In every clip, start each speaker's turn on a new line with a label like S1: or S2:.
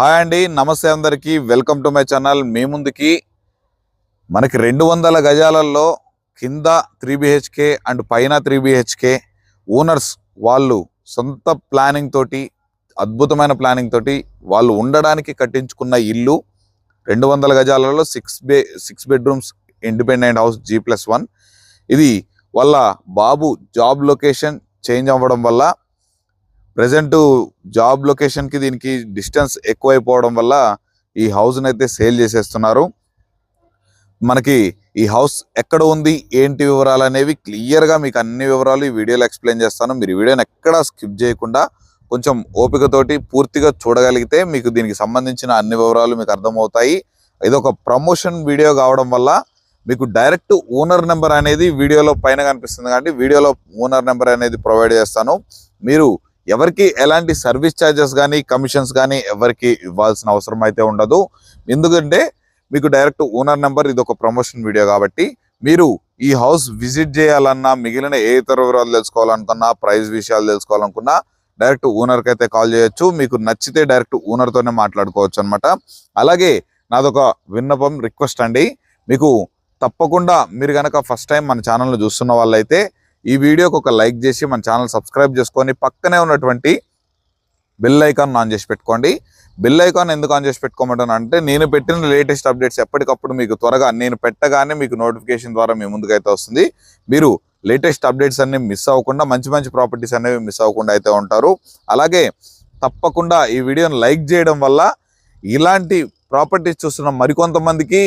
S1: Hi అండి నమస్తే అందరికీ. Welcome to my channel. మీ ముందుకి మనకి రెండు వందల గజాలలో కింద త్రీ బిహెచ్కే అండ్ పైన త్రీ బిహెచ్కే ఓనర్స్ వాళ్ళు సొంత ప్లానింగ్ తోటి అద్భుతమైన ప్లానింగ్ తోటి వాళ్ళు ఉండడానికి కట్టించుకున్న ఇల్లు రెండు వందల గజాలలో six bay six bedrooms independent house G plus one ఇది వాళ్ళ బాబు జాబ్ లొకేషన్ చేంజ్ అవ్వడం వల్ల ప్రజెంట్ జాబ్ లొకేషన్కి దీనికి డిస్టెన్స్ ఎక్కువైపోవడం వల్ల ఈ హౌస్ని అయితే సేల్ చేసేస్తున్నారు. మనకి ఈ హౌస్ ఎక్కడ ఉంది ఏంటి వివరాలు అనేవి క్లియర్గా మీకు అన్ని వివరాలు ఈ వీడియోలో ఎక్స్ప్లెయిన్ చేస్తాను. మీరు వీడియోని ఎక్కడా స్కిప్ చేయకుండా కొంచెం ఓపికతోటి పూర్తిగా చూడగలిగితే మీకు దీనికి సంబంధించిన అన్ని వివరాలు మీకు అర్థమవుతాయి. ఇది ఒక ప్రమోషన్ వీడియో కావడం వల్ల మీకు డైరెక్ట్ ఓనర్ నెంబర్ అనేది వీడియోలో పైన కనిపిస్తుంది. కాబట్టి వీడియోలో ఓనర్ నెంబర్ అనేది ప్రొవైడ్ చేస్తాను. మీరు ఎవరికి ఎలాంటి సర్వీస్ ఛార్జెస్ కానీ కమిషన్స్ కానీ ఎవరికి ఇవ్వాల్సిన అవసరం అయితే ఉండదు. ఎందుకంటే మీకు డైరెక్ట్ ఓనర్ నెంబర్ ఇది ఒక ప్రమోషన్ వీడియో కాబట్టి మీరు ఈ హౌస్ విజిట్ చేయాలన్నా మిగిలిన ఏ ఇతర వివరాలు తెలుసుకోవాలనుకున్నా ప్రైస్ విషయాలు తెలుసుకోవాలనుకున్నా డైరెక్ట్ ఓనర్కి అయితే కాల్ చేయొచ్చు. మీకు నచ్చితే డైరెక్ట్ ఓనర్తోనే మాట్లాడుకోవచ్చు అనమాట అలాగే నాదొక విన్నపం రిక్వెస్ట్ అండి. మీకు తప్పకుండా మీరు కనుక ఫస్ట్ టైం మన ఛానల్ను చూస్తున్న వాళ్ళైతే ఈ వీడియోకి ఒక లైక్ చేసి మన ఛానల్ సబ్స్క్రైబ్ చేసుకొని పక్కనే ఉన్నటువంటి బెల్ ఐకాన్ ఆన్ చేసి పెట్టుకోండి. బెల్ ఐకాన్ ఎందుకు ఆన్ చేసి పెట్టుకోమంటాను అంటే నేను పెట్టిన లేటెస్ట్ అప్డేట్స్ ఎప్పటికప్పుడు మీకు త్వరగా నేను పెట్టగానే మీకు నోటిఫికేషన్ ద్వారా మీ ముందుకైతే వస్తుంది. మీరు లేటెస్ట్ అప్డేట్స్ అన్ని మిస్ అవ్వకుండా మంచి మంచి ప్రాపర్టీస్ అనేవి మిస్ అవ్వకుండా అయితే ఉంటారు. అలాగే తప్పకుండా ఈ వీడియోని లైక్ చేయడం వల్ల ఇలాంటి ప్రాపర్టీస్ చూస్తున్న మరికొంతమందికి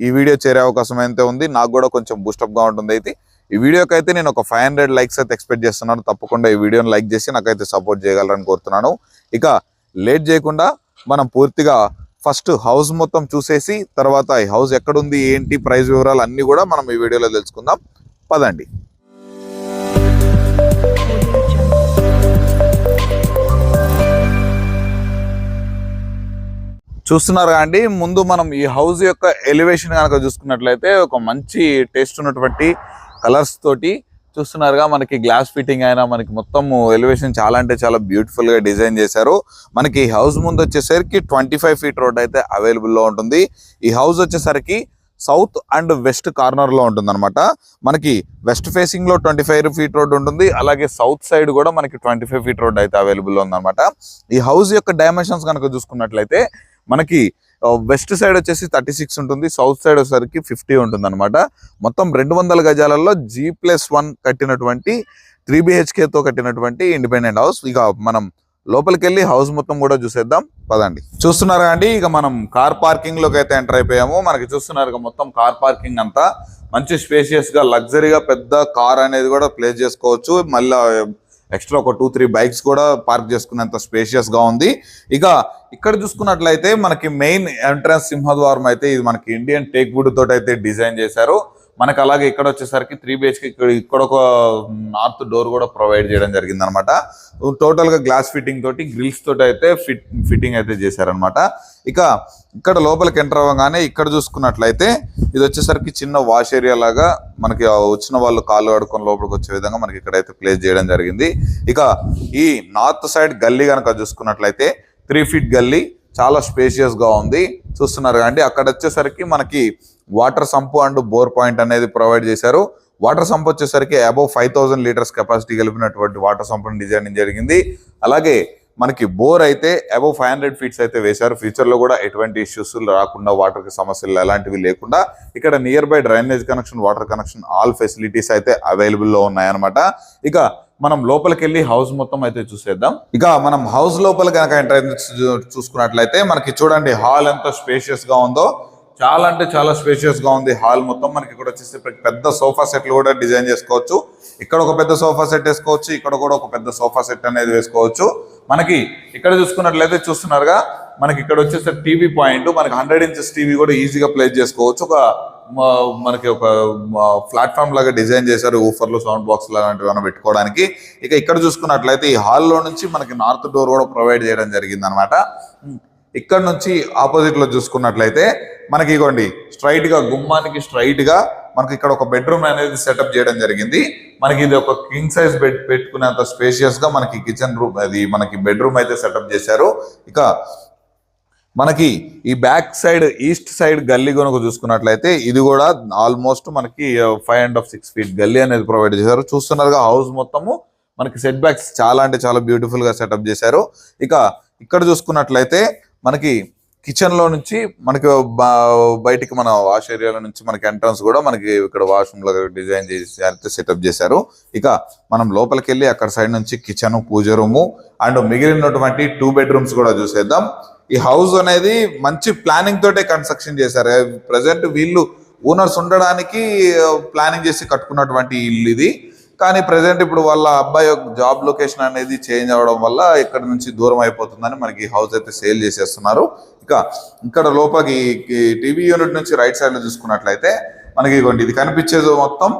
S1: ఈ వీడియో చేరే అవకాశం అయితే ఉంది. నాకు కూడా కొంచెం బూస్టప్గా ఉంటుంది అయితే ఈ వీడియోకి అయితే నేను ఒక ఫైవ్ హండ్రెడ్ లైక్స్ అయితే ఎక్స్పెక్ట్ చేస్తున్నాను. తప్పకుండా ఈ వీడియోని లైక్ చేసి నాకైతే సపోర్ట్ చేయగలరని కోరుతున్నాను. ఇక లేట్ చేయకుండా మనం పూర్తిగా ఫస్ట్ హౌస్ మొత్తం చూసేసి తర్వాత ఈ హౌస్ ఎక్కడుంది ఏంటి ప్రైస్ వివరాలు అన్నీ కూడా మనం ఈ వీడియోలో తెలుసుకుందాం. పదండి. చూస్తున్నారు అండి ముందు మనం ఈ హౌస్ యొక్క ఎలివేషన్ కనుక చూసుకున్నట్లయితే ఒక మంచి టేస్ట్ ఉన్నటువంటి కలర్స్ తోటి చూస్తున్నారుగా మనకి గ్లాస్ ఫిట్టింగ్ అయినా మనకి మొత్తం ఎలివేషన్ చాలా అంటే చాలా బ్యూటిఫుల్గా డిజైన్ చేశారు. మనకి ఈ హౌస్ ముందు వచ్చేసరికి ట్వంటీ ఫైవ్ ఫీట్ రోడ్ అయితే అవైలబుల్లో ఉంటుంది. ఈ హౌస్ వచ్చేసరికి సౌత్ అండ్ వెస్ట్ కార్నర్లో ఉంటుంది అనమాట మనకి వెస్ట్ ఫేసింగ్లో ట్వంటీ ఫైవ్ ఫీట్ రోడ్ ఉంటుంది. అలాగే సౌత్ సైడ్ కూడా మనకి ట్వంటీ ఫైవ్ ఫీట్ రోడ్ అయితే అవైలబుల్లో ఉందన్నమాట. ఈ హౌస్ యొక్క డైమెన్షన్స్ కనుక చూసుకున్నట్లయితే మనకి వెస్ట్ సైడ్ వచ్చేసి థర్టీ సిక్స్ ఉంటుంది సౌత్ సైడ్ వచ్చేసరికి ఫిఫ్టీ ఉంటుంది అనమాట మొత్తం రెండు వందల గజాలలో జీ ప్లస్ వన్ కట్టినటువంటి త్రీ తో కట్టినటువంటి ఇండిపెండెంట్ హౌస్ ఇక మనం లోపలికి వెళ్ళి హౌస్ మొత్తం కూడా చూసేద్దాం. పదండి. చూస్తున్నారా అండి ఇక మనం కార్ పార్కింగ్లోకి అయితే ఎంటర్ అయిపోయాము. మనకి చూస్తున్నారు ఇక మొత్తం కార్ పార్కింగ్ అంతా. మంచి స్పేషియస్గా లగ్జరీగా పెద్ద కార్ అనేది కూడా ప్లేస్ చేసుకోవచ్చు. మళ్ళీ ఎక్స్ట్రా ఒక టూ త్రీ బైక్స్ కూడా పార్క్ చేసుకునేంత స్పేషియస్గా ఉంది. ఇక ఇక్కడ చూసుకున్నట్లయితే మనకి మెయిన్ ఎంట్రన్స్ సింహద్వారం అయితే ఇది మనకి ఇండియన్ టేక్ వుడ్ తోటి అయితే డిజైన్ చేశారు. మనకి అలాగే ఇక్కడ వచ్చేసరికి త్రీ బిహెచ్కి ఇక్కడ ఇక్కడ ఒక నార్త్ డోర్ కూడా ప్రొవైడ్ చేయడం జరిగింది అనమాట టోటల్గా గ్లాస్ ఫిట్టింగ్ తోటి గ్రిల్స్ తోటి అయితే ఫిట్ ఫిట్టింగ్ అయితే చేశారనమాట. ఇక ఇక్కడ లోపలికి ఎంటర్ అవ్వగానే ఇక్కడ చూసుకున్నట్లయితే ఇది వచ్చేసరికి చిన్న వాష్ ఏరియా లాగా మనకి వచ్చిన వాళ్ళు కాళ్ళు కడుకొని లోపలికి వచ్చే విధంగా మనకి ఇక్కడైతే ప్లేస్ చేయడం జరిగింది. ఇక ఈ నార్త్ సైడ్ గల్లీ కనుక చూసుకున్నట్లయితే త్రీ ఫీట్ గల్లీ చాలా స్పేషియస్గా ఉంది. చూస్తున్నారు అండి అక్కడ వచ్చేసరికి మనకి water sump and bore point అనేది ప్రొవైడ్ చేశారు. వాటర్ సంప్ వచ్చేసరికి above five thousand litres capacity కలిపినటువంటి వాటర్ సంపుని డిజైనింగ్ జరిగింది. అలాగే మనకి బోర్ అయితే అబౌవ్ ఫైవ్ హండ్రెడ్ ఫీట్స్ అయితే వేశారు. ఫ్యూచర్లో కూడా ఎటువంటి ఇష్యూస్ రాకుండా వాటర్కి సమస్యలు ఎలాంటివి లేకుండా ఇక్కడ near by drainage connection water connection all facilities అయితే అవైలబుల్లో ఉన్నాయన్నమాట. ఇక మనం లోపలికి వెళ్ళి హౌస్ మొత్తం అయితే చూసేద్దాం. ఇక మనం హౌస్ లోపల కనుక ఎంటర్ చూసుకున్నట్లయితే మనకి చూడండి హాల్ ఎంత స్పేషియస్గా ఉందో. చాలా అంటే చాలా స్పేషియస్గా ఉంది హాల్ మొత్తం. మనకి ఇక్కడ వచ్చేసి పెద్ద సోఫా సెట్లు కూడా డిజైన్ చేసుకోవచ్చు. ఇక్కడ ఒక పెద్ద సోఫా సెట్ వేసుకోవచ్చు. ఇక్కడ కూడా ఒక పెద్ద సోఫా సెట్ అనేది వేసుకోవచ్చు. మనకి ఇక్కడ చూసుకున్నట్లయితే చూస్తున్నారుగా మనకి ఇక్కడ వచ్చేసి టీవీ పాయింట్. మనకి హండ్రెడ్ ఇంచెస్ టీవీ కూడా ఈజీగా ప్లేస్ చేసుకోవచ్చు. ఒక మనకి ఒక ప్లాట్ఫామ్ లాగా డిజైన్ చేశారు ఊఫర్లు సౌండ్ బాక్స్ లాంటివి ఏమైనా పెట్టుకోవడానికి. ఇక ఇక్కడ చూసుకున్నట్లయితే ఈ హాల్లో నుంచి మనకి నార్త్ డోర్ కూడా ప్రొవైడ్ చేయడం జరిగింది అనమాట ఇక్కడ నుంచి ఆపోజిట్లో చూసుకున్నట్లయితే మనకి ఇగోండి స్ట్రైట్గా గుమ్మానికి స్ట్రైట్గా మనకి ఇక్కడ ఒక బెడ్రూమ్ అనేది సెటప్ చేయడం జరిగింది. మనకి ఇది ఒక కింగ్ సైజ్ బెడ్ పెట్టుకునేంత స్పేషియస్గా మనకి కిచెన్ రూమ్ అది మనకి బెడ్రూమ్ అయితే సెటప్ చేశారు. ఇక మనకి ఈ బ్యాక్ సైడ్ ఈస్ట్ సైడ్ గల్లీ కనుక చూసుకున్నట్లయితే ఇది కూడా ఆల్మోస్ట్ మనకి five and half six feet గల్లీ అనేది ప్రొవైడ్ చేశారు. చూస్తున్నారుగా హౌస్ మొత్తము మనకి సెట్ బ్యాక్స్ చాలా అంటే చాలా బ్యూటిఫుల్గా సెటప్ చేశారు. ఇక ఇక్కడ చూసుకున్నట్లయితే మనకి కిచెన్లో నుంచి మనకి బయటికి మన వాష్ ఏరియాలో నుంచి మనకి ఎంట్రన్స్ కూడా మనకి ఇక్కడ వాష్రూమ్లో డిజైన్ చేసి అయితే సెటప్ చేశారు. ఇక మనం లోపలికి వెళ్ళి అక్కడ సైడ్ నుంచి కిచెన్ పూజ రూము అండ్ మిగిలినటువంటి టూ బెడ్రూమ్స్ కూడా చూసేద్దాం. ఈ హౌస్ అనేది మంచి ప్లానింగ్ తోటే కన్స్ట్రక్షన్ చేశారు. ప్రజెంట్ వీళ్ళు ఓనర్స్ ఉండడానికి ప్లానింగ్ చేసి కట్టుకున్నటువంటి ఇల్లు ఇది. కానీ ప్రజెంట్ ఇప్పుడు వాళ్ళ అబ్బాయి యొక్క జాబ్ లొకేషన్ అనేది చేంజ్ అవడం వల్ల ఇక్కడ నుంచి దూరం అయిపోతుందని మనకి హౌస్ అయితే సేల్ చేసేస్తున్నారు. ఇక ఇక్కడ లోపలికి టీవీ యూనిట్ నుంచి రైట్ సైడ్లో చూసుకున్నట్లయితే మనకి ఇదిగోండి ఇది కనిపించేది మొత్తం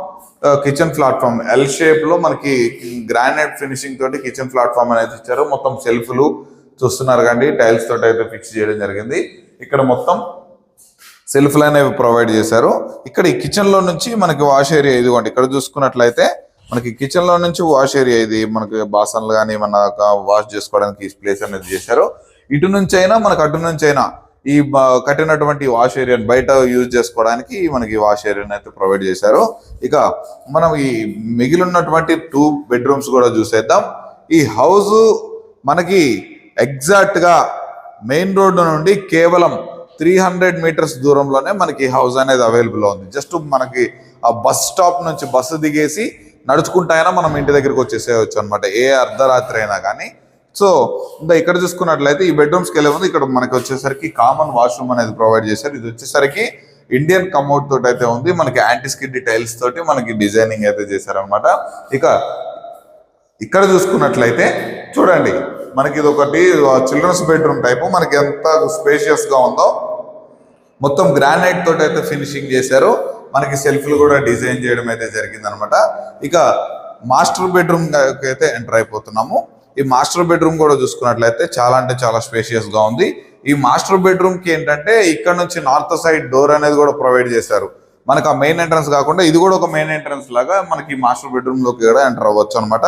S1: కిచెన్ ప్లాట్ఫామ్ ఎల్ షేప్లో మనకి గ్రానైట్ ఫినిషింగ్ తోటి కిచెన్ ప్లాట్ఫామ్ అనేది ఇచ్చారు. మొత్తం సెల్ఫ్లు చూస్తున్నారు కండి టైల్స్ తోటి అయితే ఫిక్స్ చేయడం జరిగింది. ఇక్కడ మొత్తం సెల్ఫ్లు అనేవి ప్రొవైడ్ చేశారు. ఇక్కడ ఈ కిచెన్లో నుంచి మనకి వాష్ ఏరియా ఇదిగోండి ఇక్కడ చూసుకున్నట్లయితే మనకి కిచెన్లో నుంచి వాష్ ఏరియా ఇది మనకి బాసన్లు కానీ మన వాష్ చేసుకోవడానికి ఈ ప్లేస్ అనేది చేశారు ఇటు నుంచి అయినా మనకు అటు నుంచి అయినా ఈ కట్టినటువంటి వాష్ ఏరియాని బయట యూజ్ చేసుకోవడానికి మనకి వాష్ ఏరియాని అయితే ప్రొవైడ్ చేశారు. ఇక మనం ఈ మిగిలినటువంటి టూ బెడ్రూమ్స్ కూడా చూసేద్దాం. ఈ హౌస్ మనకి ఎగ్జాక్ట్గా మెయిన్ రోడ్డు నుండి కేవలం త్రీ హండ్రెడ్ మీటర్స్ దూరంలోనే మనకి హౌస్ అనేది అవైలబుల్ ఉంది. జస్ట్ మనకి ఆ బస్ స్టాప్ నుంచి బస్సు దిగేసి నడుచుకుంటా అయినా మనం ఇంటి దగ్గరికి వచ్చేసేయచ్చు అనమాట ఏ అర్ధరాత్రి అయినా కానీ సో ఇంకా ఇక్కడ చూసుకున్నట్లయితే ఈ బెడ్రూమ్స్కి వెళ్ళే ముందు ఇక్కడ మనకి వచ్చేసరికి కామన్ వాష్రూమ్ అనేది ప్రొవైడ్ చేశారు. ఇది వచ్చేసరికి ఇండియన్ కమౌట్ తోటి అయితే ఉంది. మనకి యాంటీస్కిడ్ టైల్స్ తోటి మనకి డిజైనింగ్ అయితే చేశారనమాట ఇక ఇక్కడ చూసుకున్నట్లయితే చూడండి మనకి ఇది ఒకటి చిల్డ్రన్స్ బెడ్రూమ్ టైపు మనకి ఎంత స్పేషియస్గా ఉందో. మొత్తం గ్రానైట్ తోటి అయితే ఫినిషింగ్ చేశారు. మనకి సెల్ఫ్లు కూడా డిజైన్ చేయడం అయితే జరిగింది అనమాట ఇక మాస్టర్ బెడ్రూమ్ అయితే ఎంటర్ అయిపోతున్నాము. ఈ మాస్టర్ బెడ్రూమ్ కూడా చూసుకున్నట్లయితే చాలా అంటే చాలా స్పేషియస్గా ఉంది. ఈ మాస్టర్ బెడ్రూమ్కి ఏంటంటే ఇక్కడ నుంచి నార్త్ సైడ్ డోర్ అనేది కూడా ప్రొవైడ్ చేశారు. మనకు ఆ మెయిన్ ఎంట్రన్స్ కాకుండా ఇది కూడా ఒక మెయిన్ ఎంట్రన్స్ లాగా మనకి మాస్టర్ బెడ్రూమ్లోకి కూడా ఎంటర్ అవ్వచ్చు అనమాట.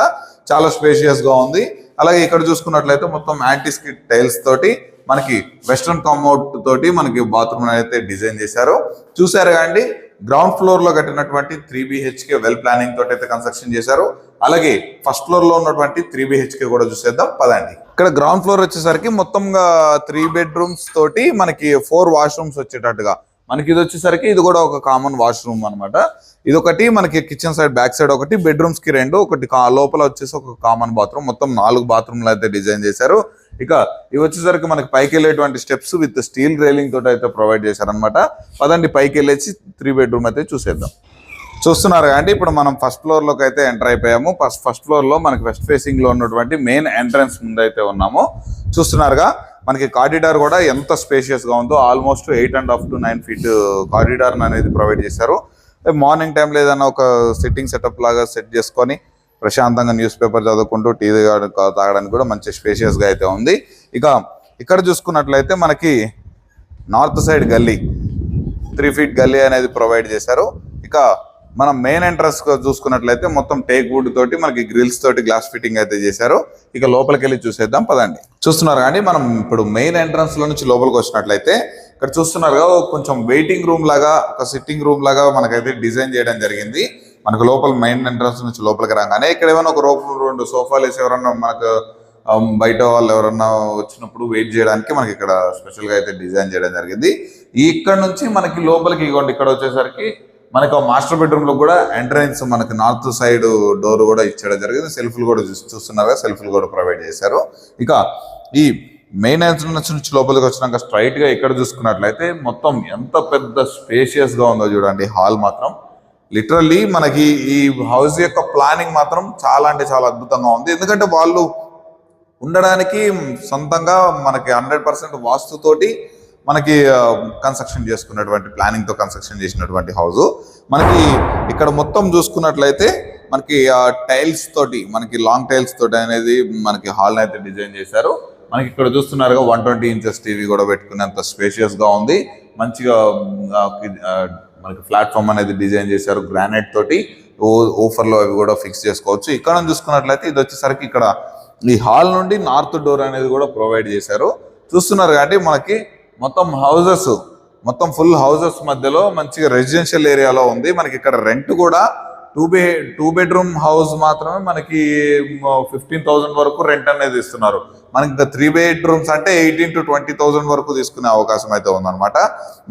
S1: చాలా స్పేషియస్గా ఉంది. అలాగే ఇక్కడ చూసుకున్నట్లయితే మొత్తం యాంటీస్కి టైల్స్ తోటి మనకి వెస్ట్రన్ కాంపౌండ్ తోటి మనకి బాత్రూమ్ అయితే డిజైన్ చేశారు. చూసారు కానీ గ్రౌండ్ ఫ్లోర్లో కట్టినటువంటి త్రీ బిహెచ్కే వెల్ ప్లానింగ్ తోటి అయితే కన్స్ట్రక్షన్ చేశారు. అలాగే ఫస్ట్ ఫ్లోర్లో ఉన్నటువంటి త్రీ బిహెచ్కే కూడా చూసేద్దాం. పదండి. ఇక్కడ గ్రౌండ్ ఫ్లోర్ వచ్చేసరికి మొత్తంగా త్రీ బెడ్రూమ్స్ తోటి మనకి ఫోర్ వాష్రూమ్స్ వచ్చేటట్టుగా. మనకి ఇది వచ్చేసరికి ఇది కూడా ఒక కామన్ వాష్రూమ్ అన్నమాట. ఇది ఒకటి మనకి కిచెన్ సైడ్ బ్యాక్ సైడ్ ఒకటి బెడ్రూమ్స్కి రెండు ఒకటి లోపల వచ్చేసి ఒక కామన్ బాత్రూమ్ మొత్తం నాలుగు బాత్రూమ్లు అయితే డిజైన్ చేశారు. ఇక ఇవి వచ్చేసరికి మనకి పైకి వెళ్ళేటువంటి స్టెప్స్ విత్ స్టీల్ రైలింగ్ తోటి అయితే ప్రొవైడ్ చేశారనమాట పదండి పైకి వెళ్ళేసి త్రీ బెడ్రూమ్ అయితే చూసేద్దాం. చూస్తున్నారు అంటే ఇప్పుడు మనం ఫస్ట్ ఫ్లోర్లోకి అయితే ఎంటర్ అయిపోయాము. ఫస్ట్ ఫస్ట్ ఫ్లోర్లో మనకి వెస్ట్ ఫేసింగ్లో ఉన్నటువంటి మెయిన్ ఎంట్రన్స్ ముందు అయితే ఉన్నాము. చూస్తున్నారుగా మనకి కారిడార్ కూడా ఎంత స్పేషియస్గా ఉందో almost eight and half to nine feet corridor అనేది ప్రొవైడ్ చేశారు. మార్నింగ్ టైంలో ఏదైనా ఒక సిట్టింగ్ సెటప్ లాగా సెట్ చేసుకొని ప్రశాంతంగా న్యూస్ పేపర్ చదువుకుంటూ టీ తాగడానికి కూడా మంచి స్పేషియస్గా అయితే ఉంది. ఇక ఇక్కడ చూసుకున్నట్లయితే మనకి నార్త్ సైడ్ గల్లీ త్రీ ఫీట్ గల్లీ అనేది ప్రొవైడ్ చేశారు. ఇక మనం మెయిన్ ఎంట్రన్స్ చూసుకున్నట్లయితే మొత్తం టేక్ వుడ్ తోటి మనకి గ్రిల్స్ తోటి గ్లాస్ ఫిట్టింగ్ అయితే చేశారు. ఇక లోపలికి వెళ్ళి చూసేద్దాం పదండి. చూస్తున్నారు కానీ మనం ఇప్పుడు మెయిన్ ఎంట్రన్స్లో నుంచి లోపలికి వచ్చినట్లయితే ఇక్కడ చూస్తున్నారుగా కొంచెం వెయిటింగ్ రూమ్ లాగా ఒక సిట్టింగ్ రూమ్ లాగా మనకైతే డిజైన్ చేయడం జరిగింది. మనకు లోపల మెయిన్ ఎంట్రన్స్ నుంచి లోపలికి రాగానే ఇక్కడ ఏమైనా ఒక రూపం రెండు సోఫాలు వేసి ఎవరన్నా మనకు um, బయట వాళ్ళు ఎవరన్నా వచ్చినప్పుడు వెయిట్ చేయడానికి మనకి ఇక్కడ స్పెషల్గా అయితే డిజైన్ చేయడం జరిగింది. ఈ ఇక్కడ నుంచి మనకి లోపలికి ఇగోండి ఇక్కడ వచ్చేసరికి మనకి ఆ మాస్టర్ బెడ్రూమ్లో కూడా ఎంట్రన్స్ మనకి నార్త్ సైడ్ డోర్ కూడా ఇచ్చడం జరిగింది. సెల్ఫ్లు కూడా చూస్- చూస్తున్నారు సెల్ఫ్లు కూడా ప్రొవైడ్ చేశారు. ఇక ఈ మెయిన్ ఎంట్రన్స్ నుంచి లోపలికి వచ్చినాక స్ట్రైట్గా ఇక్కడ చూసుకున్నట్లయితే మొత్తం ఎంత పెద్ద స్పేషియస్గా ఉందో చూడండి హాల్ మాత్రం. లిటరల్లీ మనకి ఈ హౌస్ యొక్క ప్లానింగ్ మాత్రం చాలా అంటే చాలా అద్భుతంగా ఉంది. ఎందుకంటే వాళ్ళు ఉండడానికి సొంతంగా మనకి హండ్రెడ్ పర్సెంట్ వాస్తుతోటి మనకి కన్స్ట్రక్షన్ చేసుకున్నటువంటి ప్లానింగ్తో కన్స్ట్రక్షన్ చేసినటువంటి హౌస్ మనకి ఇక్కడ మొత్తం చూసుకున్నట్లయితే మనకి టైల్స్ తోటి మనకి లాంగ్ టైల్స్ తోటి అనేది మనకి హాల్ అయితే డిజైన్ చేశారు. మనకి ఇక్కడ చూస్తున్నారుగా వన్ ట్వంటీ ఇంచెస్ టీవీ కూడా పెట్టుకునేంత స్పేషియస్గా ఉంది. మంచిగా మనకి ప్లాట్ఫామ్ అనేది డిజైన్ చేశారు. గ్రానైట్ తోటి ఓఫర్లో అవి కూడా ఫిక్స్ చేసుకోవచ్చు. ఇక్కడ చూసుకున్నట్లయితే ఇది వచ్చేసరికి ఇక్కడ ఈ హాల్ నుండి నార్త్ డోర్ అనేది కూడా ప్రొవైడ్ చేశారు. చూస్తున్నారు కాబట్టి మనకి మొత్తం హౌసెస్ మొత్తం ఫుల్ హౌజెస్ మధ్యలో మంచిగా రెసిడెన్షియల్ ఏరియాలో ఉంది. మనకి ఇక్కడ రెంట్ కూడా two bay two bedroom house మాత్రమే మనకి ఫిఫ్టీన్ థౌసండ్ వరకు రెంట్ అనేది ఇస్తున్నారు. మనకి ఇంకా త్రీ బెడ్రూమ్స్ అంటే ఎయిటీన్ టు ట్వంటీ థౌసండ్ వరకు తీసుకునే అవకాశం అయితే ఉందన్నమాట.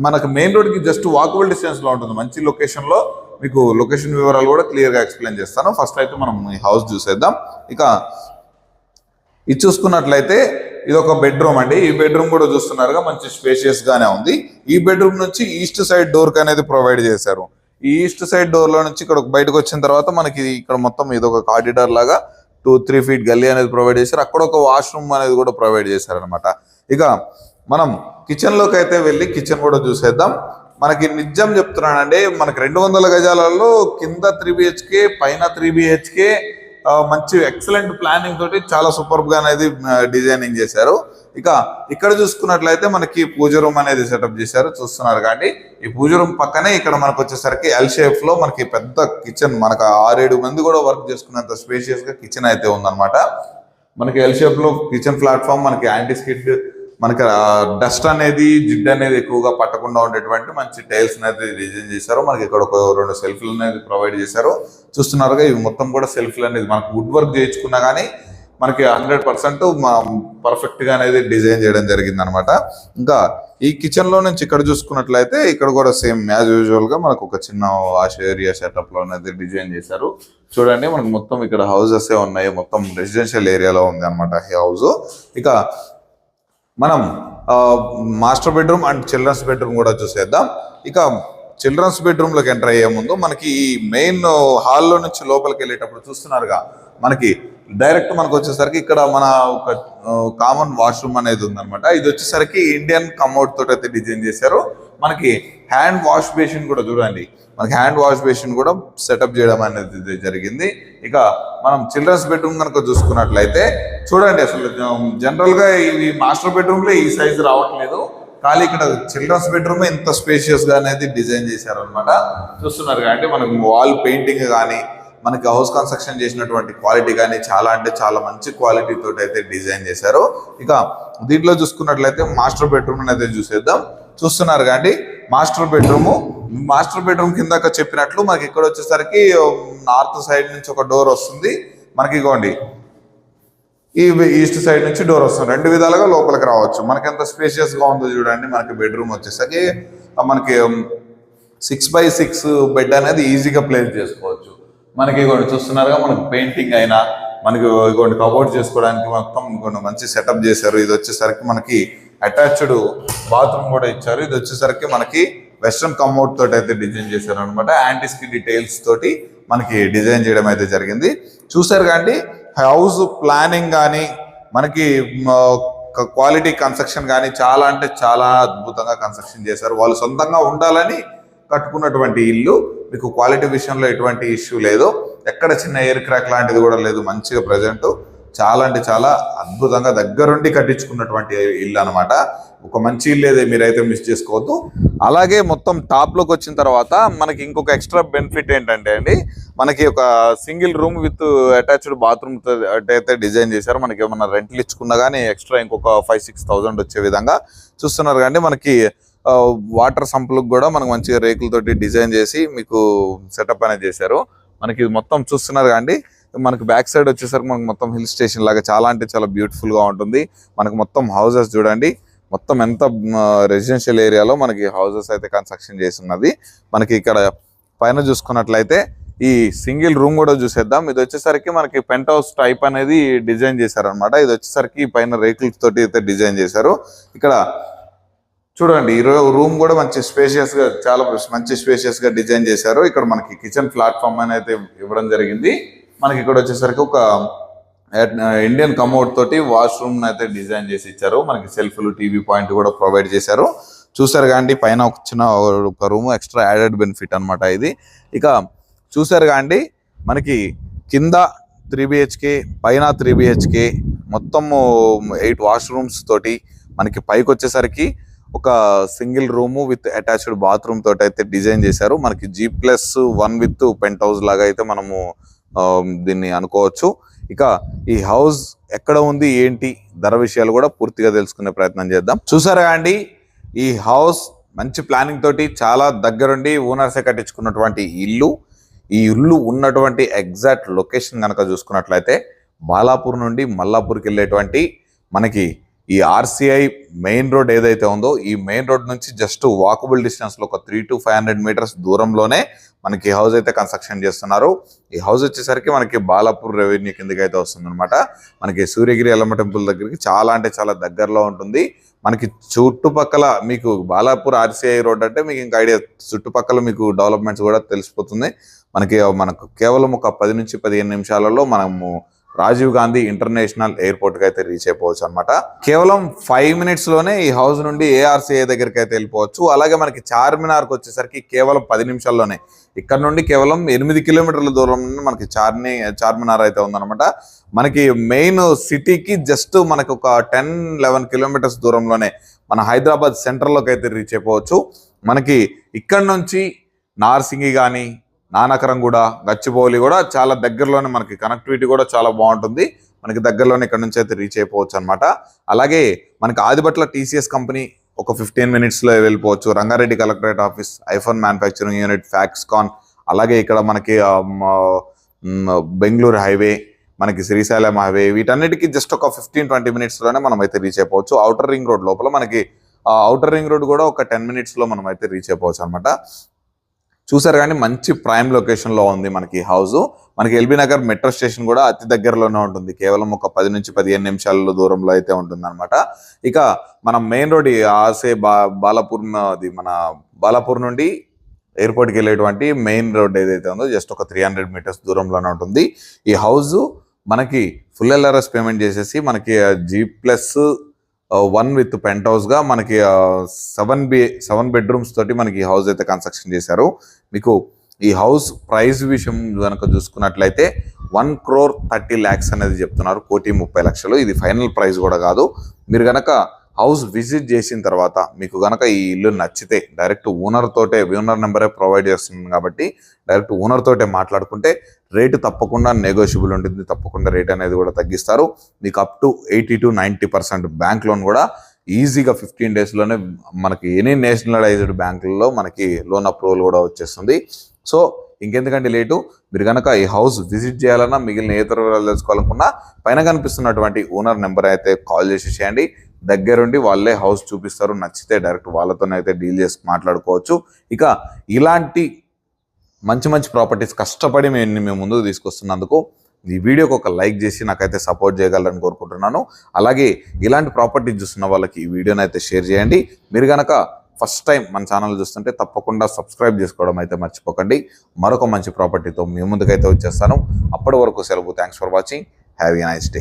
S1: మనకు మెయిన్ రోడ్కి జస్ట్ వాకబుల్ డిస్టెన్స్లో ఉంటుంది. మంచి లొకేషన్లో మీకు లొకేషన్ వివరాలు కూడా క్లియర్గా ఎక్స్ప్లెయిన్ చేస్తాను. ఫస్ట్ అయితే మనం ఈ హౌస్ చూసేద్దాం. ఇక ఇది చూసుకున్నట్లయితే ఇది ఒక బెడ్రూమ్ అండి. ఈ బెడ్రూమ్ కూడా చూస్తున్నారుగా మంచి స్పేషియస్ గానే ఉంది. ఈ బెడ్రూమ్ నుంచి ఈస్ట్ సైడ్ డోర్ అనేది ప్రొవైడ్ చేశారు. ఈస్ట్ సైడ్ డోర్లో నుంచి ఇక్కడ బయటకు వచ్చిన తర్వాత మనకి ఇక్కడ మొత్తం ఇది ఒక కారిడార్ లాగా టూ త్రీ ఫీట్ గల్లీ అనేది ప్రొవైడ్ చేశారు. అక్కడ ఒక వాష్రూమ్ అనేది కూడా ప్రొవైడ్ చేశారు అనమాట ఇక మనం కిచెన్లోకి అయితే వెళ్ళి కిచెన్ కూడా చూసేద్దాం. మనకి నిజం చెప్తున్నానండి మనకి రెండు వందల గజాలలో కింద త్రీ బిహెచ్కే పైన త్రీ బిహెచ్కే మంచి ఎక్సలెంట్ ప్లానింగ్ తోటి చాలా సూపర్గా అనేది డిజైనింగ్ చేశారు. ఇక ఇక్కడ చూసుకున్నట్లయితే మనకి పూజ రూమ్ అనేది సెటప్ చేశారు చూస్తున్నారు కానీ ఈ పూజ రూమ్ పక్కనే ఇక్కడ మనకు వచ్చేసరికి ఎల్ షేప్లో మనకి పెద్ద కిచెన్ మనకు ఆరేడు మంది కూడా వర్క్ చేసుకునేంత స్పేషియస్గా కిచెన్ అయితే ఉందన్నమాట. మనకి ఎల్ షేప్లో కిచెన్ ప్లాట్ఫామ్ మనకి యాంటీ స్కిడ్ మనకి డస్ట్ అనేది జిడ్ అనేది ఎక్కువగా పట్టకుండా ఉండేటువంటి మంచి టైల్స్ అనేది డిజైన్ చేశారు. మనకి ఇక్కడ ఒక రెండు సెల్ఫ్లు అనేది ప్రొవైడ్ చేశారు. చూస్తున్నారుగా ఇవి మొత్తం కూడా సెల్ఫ్లు అనేది మనకు వుడ్ వర్క్ చేయించుకున్నా కానీ మనకి హండ్రెడ్ పర్సెంట్ పర్ఫెక్ట్గా అనేది డిజైన్ చేయడం జరిగింది అనమాట ఇంకా ఈ కిచెన్లో నుంచి ఇక్కడ చూసుకున్నట్లయితే ఇక్కడ కూడా సేమ్ యాజ్ యూజువల్గా మనకు ఒక చిన్న వాష్ ఏరియా సెటప్లో అనేది డిజైన్ చేశారు. చూడండి మనకు మొత్తం ఇక్కడ హౌసెస్ ఉన్నాయి మొత్తం రెసిడెన్షియల్ ఏరియాలో ఉంది అనమాట ఈ హౌస్ ఇక మనం master bedroom and children's bedroom కూడా చూసేద్దాం. ఇక చిల్డ్రన్స్ బెడ్రూమ్లోకి ఎంటర్ అయ్యే ముందు మనకి ఈ మెయిన్ హాల్లో నుంచి లోపలికి వెళ్ళేటప్పుడు చూస్తున్నారుగా మనకి డైరెక్ట్ మనకు వచ్చేసరికి ఇక్కడ మన ఒక కామన్ వాష్రూమ్ అనేది ఉందనమాట ఇది వచ్చేసరికి ఇండియన్ కమౌట్ తోటి అయితే డిజైన్ చేశారు. మనకి హ్యాండ్ వాష్ బేసిన్ కూడా చూడండి. మనకి హ్యాండ్ వాష్ బేసిన్ కూడా సెటప్ చేయడం అనేది జరిగింది. ఇక మనం చిల్డ్రన్స్ బెడ్రూమ్ కనుక చూసుకున్నట్లయితే చూడండి అసలు జనరల్గా ఇవి మాస్టర్ బెడ్రూమ్లో ఈ సైజు రావట్లేదు. కానీ ఇక్కడ చిల్డ్రన్స్ బెడ్రూమ్ ఎంత స్పేషియస్గా అనేది డిజైన్ చేశారనమాట చూస్తున్నారు కాబట్టి మనకి వాల్ పెయింటింగ్ కానీ మనకి హౌస్ కన్స్ట్రక్షన్ చేసినటువంటి క్వాలిటీ కానీ చాలా అంటే చాలా మంచి క్వాలిటీ తోటి అయితే డిజైన్ చేశారు. ఇక దీంట్లో చూసుకున్నట్లయితే మాస్టర్ బెడ్రూమ్ అనేది చూసేద్దాం. చూస్తున్నారు కానీ మాస్టర్ బెడ్రూమ్. మాస్టర్ బెడ్రూమ్ కిందక చెప్పినట్లు మనకి ఇక్కడ వచ్చేసరికి నార్త్ సైడ్ నుంచి ఒక డోర్ వస్తుంది. మనకి ఇగోండి ఈ ఈస్ట్ సైడ్ నుంచి డోర్ వస్తుంది. రెండు విధాలుగా లోపలికి రావచ్చు. మనకి ఎంత స్పేషియస్గా ఉందో చూడండి మనకి బెడ్రూమ్ వచ్చేసరికి మనకి సిక్స్ బై సిక్స్ బెడ్ అనేది ఈజీగా ప్లేస్ చేసుకోవచ్చు. మనకి ఇగోండి చూస్తున్నారుగా మనకి పెయింటింగ్ అయినా మనకి ఇగోండి కబోర్డ్ చేసుకోవడానికి మొత్తం కొన్ని మంచి సెటప్ చేశారు. ఇది వచ్చేసరికి మనకి అటాచ్డ్ బాత్రూమ్ కూడా ఇచ్చారు. ఇది వచ్చేసరికి మనకి వెస్ట్రన్ కమోడ్ తోటి అయితే డిజైన్ చేశారు అనమాట యాంటీస్కిన్ డీటెయిల్స్ తోటి మనకి డిజైన్ చేయడం అయితే జరిగింది. చూసారు కానీ హౌస్ ప్లానింగ్ కానీ మనకి క్వాలిటీ కన్స్ట్రక్షన్ కానీ చాలా అంటే చాలా అద్భుతంగా కన్స్ట్రక్షన్ చేశారు. వాళ్ళు సొంతంగా ఉండాలని కట్టుకున్నటువంటి ఇల్లు. మీకు క్వాలిటీ విషయంలో ఎటువంటి ఇష్యూ లేదు. ఎక్కడ చిన్న ఎయిర్ క్రాక్ లాంటిది కూడా లేదు. మంచిగా ప్రజెంట్ చాలా అంటే చాలా అద్భుతంగా దగ్గరుండి కట్టించుకున్నటువంటి ఇల్లు అనమాట ఒక మంచి ఇల్లు ఏదే మీరైతే మిస్ చేసుకోవద్దు. అలాగే మొత్తం టాప్లోకి వచ్చిన తర్వాత మనకి ఇంకొక ఎక్స్ట్రా బెనిఫిట్ ఏంటంటే అండి మనకి ఒక single room with attached bathroom అయితే డిజైన్ చేశారు. మనకి ఏమన్నా రెంట్లు ఇచ్చుకున్నా కానీ ఎక్స్ట్రా ఇంకొక ఫైవ్ సిక్స్ వచ్చే విధంగా చూస్తున్నారు కానీ మనకి వాటర్ సంపులకు కూడా మనకు మంచిగా రేకులతోటి డిజైన్ చేసి మీకు సెటప్ అనేది చేశారు. మనకి ఇది మొత్తం చూస్తున్నారు కాండి మనకి బ్యాక్ సైడ్ వచ్చేసరికి మనకు మొత్తం హిల్ స్టేషన్ లాగా చాలా అంటే చాలా బ్యూటిఫుల్గా ఉంటుంది. మనకు మొత్తం హౌసెస్ చూడండి. మొత్తం ఎంత రెసిడెన్షియల్ ఏరియాలో మనకి హౌసెస్ అయితే కన్స్ట్రక్షన్ చేసి ఉన్నది. మనకి ఇక్కడ పైన చూసుకున్నట్లయితే ఈ సింగిల్ రూమ్ కూడా చూసేద్దాం. ఇది వచ్చేసరికి మనకి పెంట్ హౌస్ టైప్ అనేది డిజైన్ చేశారు అనమాట ఇది వచ్చేసరికి పైన రేకులతోటి అయితే డిజైన్ చేశారు. ఇక్కడ చూడండి ఈ రూమ్ కూడా మంచి స్పేషియస్గా చాలా మంచి స్పేషియస్గా డిజైన్ చేశారు. ఇక్కడ మనకి కిచెన్ ప్లాట్ఫామ్ అనేది ఇవ్వడం జరిగింది. మనకి ఇక్కడ వచ్చేసరికి ఒక ఇండియన్ కమోడ్ తోటి వాష్రూమ్ అయితే డిజైన్ చేసి ఇచ్చారు. మనకి సెల్ఫ్లు టీవీ పాయింట్ కూడా ప్రొవైడ్ చేశారు. చూసారు కాండి పైన ఒక చిన్న ఒక రూమ్ ఎక్స్ట్రా యాడెడ్ బెనిఫిట్ అన్నమాట ఇది. ఇక చూసారు కాండి మనకి కింద త్రీ బిహెచ్కే పైన త్రీ బిహెచ్కే మొత్తము ఎయిట్ వాష్రూమ్స్ తోటి మనకి పైకి వచ్చేసరికి ఒక single room with attached bathroom తోటి అయితే డిజైన్ చేశారు. మనకి G plus one with penthouse లాగా అయితే మనము దీన్ని అనుకోవచ్చు. ఇక ఈ హౌస్ ఎక్కడ ఉంది ఏంటి ధర విషయాలు కూడా పూర్తిగా తెలుసుకునే ప్రయత్నం చేద్దాం. చూసారా అండి ఈ హౌస్ మంచి ప్లానింగ్ తోటి చాలా దగ్గరుండి ఓనర్సే కట్టించుకున్నటువంటి ఇల్లు. ఈ ఇల్లు ఉన్నటువంటి ఎగ్జాక్ట్ లొకేషన్ కనుక చూసుకున్నట్లయితే బాలాపూర్ నుండి మల్లాపూర్కి వెళ్ళేటువంటి మనకి ఈ ఆర్సీఐ మెయిన్ రోడ్ ఏదైతే ఉందో ఈ మెయిన్ రోడ్ నుంచి జస్ట్ వాకబుల్ డిస్టెన్స్లో ఒక three to five hundred metres దూరంలోనే మనకి హౌస్ అయితే కన్స్ట్రక్షన్ చేస్తున్నారు. ఈ హౌస్ వచ్చేసరికి మనకి బాలాపూర్ రెవెన్యూ కిందకి అయితే వస్తుందన్నమాట. మనకి సూర్యగిరి ఎల్లమ్మ టెంపుల్ దగ్గరికి చాలా అంటే చాలా దగ్గరలో ఉంటుంది. మనకి చుట్టుపక్కల మీకు బాలాపూర్ ఆర్సీఐ రోడ్ అంటే మీకు ఇంకా ఐడియా చుట్టుపక్కల మీకు డెవలప్మెంట్స్ కూడా తెలిసిపోతుంది. మనకి మనకు కేవలం ఒక పది నుంచి పదిహేను నిమిషాలలో మనము రాజీవ్ గాంధీ ఇంటర్నేషనల్ ఎయిర్పోర్ట్కి అయితే రీచ్ అయిపోవచ్చు అనమాట కేవలం ఫైవ్ మినిట్స్లోనే ఈ హౌస్ నుండి ఏఆర్సీఏ దగ్గరికి అయితే వెళ్ళిపోవచ్చు. అలాగే మనకి చార్మినార్కి వచ్చేసరికి కేవలం పది నిమిషాల్లోనే. ఇక్కడ నుండి కేవలం ఎనిమిది కిలోమీటర్ల దూరం మనకి చార్ని చార్మినార్ అయితే ఉందన్నమాట. మనకి మెయిన్ సిటీకి జస్ట్ మనకు ఒక టెన్ లెవెన్ కిలోమీటర్స్ దూరంలోనే మన హైదరాబాద్ సెంటర్లోకి అయితే రీచ్ అయిపోవచ్చు. మనకి ఇక్కడ నుంచి నార్సింగి కానీ నానకరం కూడా గచ్చిబౌలి కూడా చాలా దగ్గరలోనే మనకి కనెక్టివిటీ కూడా చాలా బాగుంటుంది. మనకి దగ్గరలోనే ఇక్కడ నుంచి అయితే రీచ్ అయిపోవచ్చు అనమాట అలాగే మనకి ఆదిబట్ల టీసీఎస్ కంపెనీ ఒక ఫిఫ్టీన్ మినిట్స్లో వెళ్ళిపోవచ్చు. Rangareddy collectorate office iPhone manufacturing unit Foxconn అలాగే ఇక్కడ మనకి um, um, బెంగళూరు హైవే మనకి శ్రీశైలం హైవే వీటన్నిటికీ జస్ట్ ఒక ఫిఫ్టీన్ ట్వంటీ మినిట్స్లోనే మనం అయితే రీచ్ అయిపోవచ్చు. అవుటర్ రింగ్ రోడ్ లోపల మనకి అవుటర్ రింగ్ రోడ్ కూడా ఒక టెన్ మినిట్స్లో మనం అయితే రీచ్ అయిపోవచ్చు అనమాట చూసారు కానీ మంచి ప్రైమ్ లొకేషన్లో ఉంది మనకి హౌస్ మనకి ఎల్బీ నగర్ మెట్రో స్టేషన్ కూడా అతి దగ్గరలోనే ఉంటుంది. కేవలం ఒక పది నుంచి పదిహేను నిమిషాల దూరంలో అయితే ఉంటుంది ఇక మనం మెయిన్ రోడ్ ఆసే బా బాలాపూర్ అది మన బాలాపూర్ నుండి ఎయిర్పోర్ట్కి వెళ్ళేటువంటి మెయిన్ రోడ్ ఏదైతే ఉందో జస్ట్ ఒక త్రీ హండ్రెడ్ మీటర్స్ దూరంలోనే ఉంటుంది. ఈ హౌస్ మనకి ఫుల్ ఎల్ఆర్ఎస్ పేమెంట్ చేసేసి మనకి G plus one with pent హౌస్గా మనకి సెవెన్ బి సెవెన్ బెడ్రూమ్స్ తోటి మనకి ఈ హౌస్ అయితే కన్స్ట్రక్షన్ చేశారు. మీకు ఈ హౌస్ ప్రైస్ విషయం కనుక చూసుకున్నట్లయితే వన్ క్రోర్ థర్టీ ల్యాక్స్ అనేది చెప్తున్నారు. కోటి ముప్పై లక్షలు. ఇది ఫైనల్ ప్రైస్ కూడా కాదు. మీరు కనుక హౌస్ విజిట్ చేసిన తర్వాత మీకు గనక ఈ ఇల్లు నచ్చితే డైరెక్ట్ ఓనర్ తోటే ఓనర్ నెంబరే ప్రొవైడ్ చేస్తుంది కాబట్టి డైరెక్ట్ ఓనర్ తోటే మాట్లాడుకుంటే రేటు తప్పకుండా నెగోషియబుల్ ఉంటుంది. తప్పకుండా రేట్ అనేది కూడా తగ్గిస్తారు. మీకు up to eighty to ninety percent bank loan కూడా ఈజీగా ఫిఫ్టీన్ డేస్లోనే మనకి ఎనీ నేషనలైజ్డ్ బ్యాంకులలో మనకి లోన్ అప్రూవల్ కూడా వచ్చేస్తుంది. సో ఇంకెందుకంటే లేటు? మీరు కనుక ఈ హౌస్ విజిట్ చేయాలన్నా మిగిలిన ఏ వివరాలు తెలుసుకోవాలనుకున్నా పైన కనిపిస్తున్నటువంటి ఓనర్ నెంబర్ అయితే కాల్ చేసి చేయండి. దగ్గరుండి వాళ్ళే హౌస్ చూపిస్తారు నచ్చితే డైరెక్ట్ వాళ్ళతోనే అయితే డీల్ చేసి మాట్లాడుకోవచ్చు. ఇక ఇలాంటి మంచి మంచి ప్రాపర్టీస్ కష్టపడి మేము మేము ముందుకు తీసుకొస్తున్నందుకు ఈ వీడియోకి ఒక లైక్ చేసి నాకైతే సపోర్ట్ చేయగలరని కోరుకుంటున్నాను. అలాగే ఇలాంటి ప్రాపర్టీ చూస్తున్న వాళ్ళకి ఈ వీడియోని అయితే షేర్ చేయండి. మీరు కనుక ఫస్ట్ టైం మన ఛానల్ చూస్తుంటే తప్పకుండా సబ్స్క్రైబ్ చేసుకోవడం అయితే మర్చిపోకండి. మరొక మంచి ప్రాపర్టీతో మీ ముందుకైతే వచ్చేస్తాను. అప్పటి వరకు సెలవు. Thanks for watching have a nice day